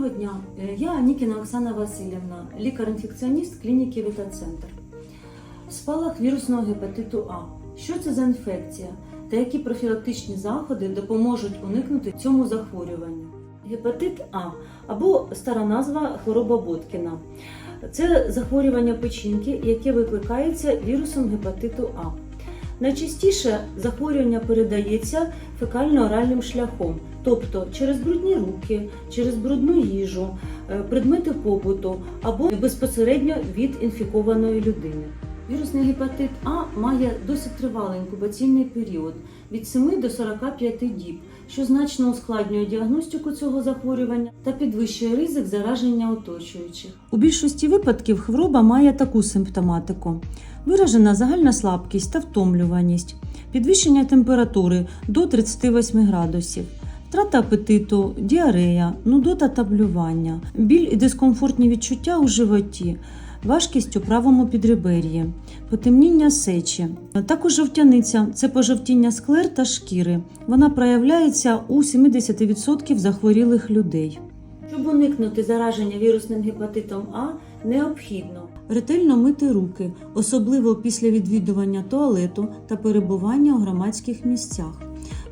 Доброго дня. Е, Я Анікіна Оксана Васильівна, лікар-інфекціоніст клініки Вітацентр. Спалах вірусного гепатиту А. Що це за інфекція та які профілактичні заходи допоможуть уникнути цьому захворюванню? Гепатит А або стара назва хвороба Боткіна. Це захворювання печінки, яке викликається вірусом гепатиту А. Найчастіше захворювання передається фекально-оральним шляхом, тобто через брудні руки, через брудну їжу, е, предмети побуту або безпосередньо від інфікованої людини. Вірусний гепатит А має досить тривалий інкубаційний період від 7 до 45 діб, що значно ускладнює діагностику цього захворювання та підвищує ризик зараження оточуючих. У більшості випадків хвороба має таку симптоматику: виражена загальна слабкість та втомлюваність, підвищення температури до 38 градусів. Втрата апетиту, діарея, нудота та блювання, біль і дискомфортні відчуття у животі, важкість у правому підребер'ї, потемніння сечі. Також жовтяниця це пожовтіння склер та шкіри. Вона проявляється у 70% захворілих людей. Щоб уникнути зараження вірусним гепатитом А, необхідно ретельно мити руки, особливо після відвідування туалету та перебування у громадських місцях,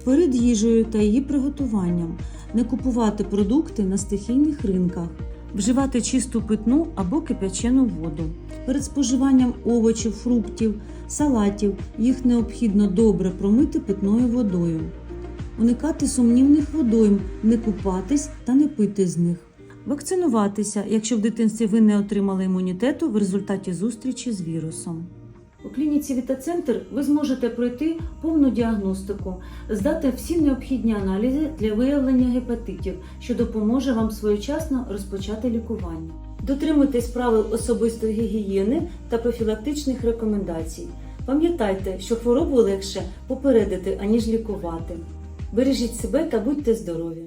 перед їжею та її приготуванням, не купувати продукти на стихійних ринках, вживати чисту питну або кип'ячену воду. Перед споживанням овочів, фруктів, салатів їх необхідно добре промити питною водою. Уникати сумнівних водойм, не купатись та не пити з них. Вакцинуватися, якщо в дитинстві ви не отримали імунітету в результаті зустрічі з вірусом. У клініці Вітацентр ви зможете пройти повну діагностику, здати всі необхідні аналізи для виявлення гепатитів, що допоможе вам своєчасно розпочати лікування. Дотримуйтесь правил особистої гігієни та профілактичних рекомендацій. Пам'ятайте, що хворобу легше попередити, аніж лікувати. Бережіть себе та будьте здорові!